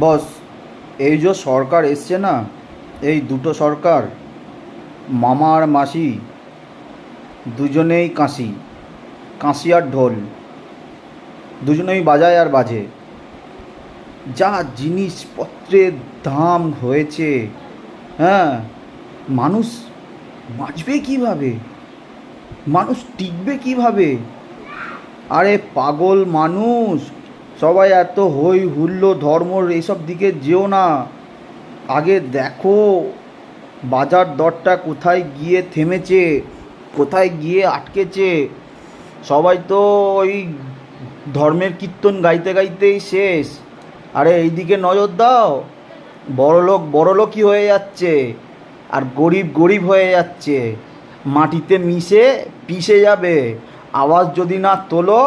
বস, এই যে সরকার এসছে না, এই দুটো সরকার, মামা আর মাসি, দুজনেই কাশি কাশি আর ঢোল, দুজনেই বাজায় আর বাজে। যা জিনিসপত্রের দাম হয়েছে হ্যাঁ মানুষ বাঁচবে কীভাবে? মানুষ টিকবে কীভাবে? আরে পাগল মানুষ সবাই এত হই হুল্লো, ধর্মর এইসব দিকে যেও না। আগে দেখো, বাজার দরটা কোথায় গিয়ে থেমেছে, কোথায় গিয়ে আটকেছে। সবাই তো ওই ধর্মের কীর্তন গাইতে গাইতেই শেষ। আরে এইদিকে নজর দাও, বড়লোক বড়লোকই হয়ে যাচ্ছে, আর গরিব গরিব হয়ে যাচ্ছে। মাটিতে মিশে পিষে যাবে, আওয়াজ যদি না তোলো,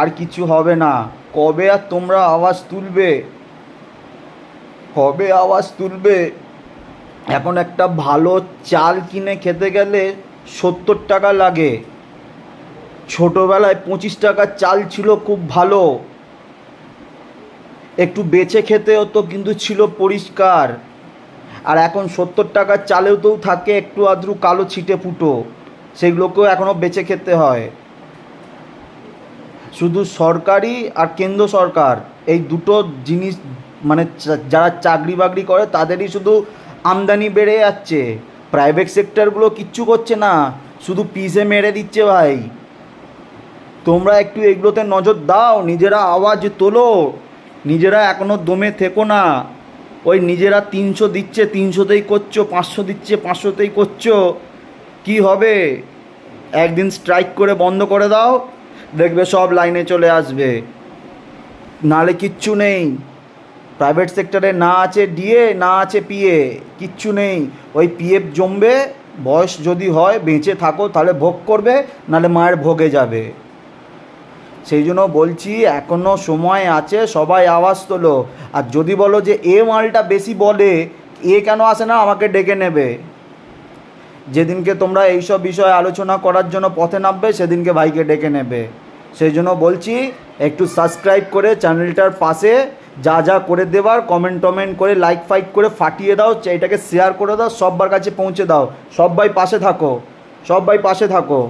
আর কিছু হবে না। কবে আর তোমরা আওয়াজ তুলবে? কবে আওয়াজ তুলবে? এখন একটা ভালো চাল কিনে খেতে গেলে সত্তর টাকা লাগে। ছোটোবেলায় পঁচিশ টাকার চাল ছিল খুব ভালো। একটু বেছে খেতে হতো, কিন্তু ছিল পরিষ্কার। আর এখন সত্তর টাকার চালেও তো থাকে, একটু আদ্রু কালো ছিটে ফুটো। সেগুলোকেও এখনও বেছে খেতে হয়। শুধু সরকারি আর কেন্দ্র সরকার, এই দুটো জিনিস মানে যারা চাকরি বাকরি করে তাদেরই শুধু আমদানি বেড়ে যাচ্ছে। প্রাইভেট সেক্টরগুলো কিচ্ছু করছে না, শুধু পিসে মেরে দিচ্ছে ভাই। তোমরা একটু এগুলোতে নজর দাও, নিজেরা আওয়াজ তোলো, নিজেরা এখনও দমে থেকো না। ওই নিজেরা তিনশো দিচ্ছে, তিনশোতেই করছ, পাঁচশো দিচ্ছে, পাঁচশোতেই করছ, কি হবে? একদিন স্ট্রাইক করে বন্ধ করে দাও। দেখবে সব লাইনে চলে আসবে। নালে কিচ্ছু নেই। প্রাইভেট সেক্টরে না আছে ডিএ, না আছে পিএ, কিচ্ছু নেই। ওই পিএফ জমবে, বয়স যদি হয়, বেঁচে থাকো, তাহলে ভোগ করবে, নাহলে মায়ের ভোগে যাবে। সেই জন্য বলছি এখনও সময় আছে, সবাই আওয়াজ তোলো। আর যদি বলো যে এ মালটা বেশি বলে, এ কেন আসে না, আমাকে ডেকে নেবে। যেদিনকে তোমরা এইসব বিষয়ে আলোচনা করার জন্য পথে নামবে, সেদিনকে ভাইকে ডেকে নেবে। সেই জন্য বলছি, একটু সাবস্ক্রাইব করে চ্যানেলটার পাশে যা যা করে দেবার কমেন্ট টমেন্ট করে লাইক ফাইক করে ফাটিয়ে দাও এটাকে শেয়ার করে দাও, সব্বার কাছে পৌঁছে দাও। সব্বাই পাশে থাকো। সব্বাই পাশে থাকো।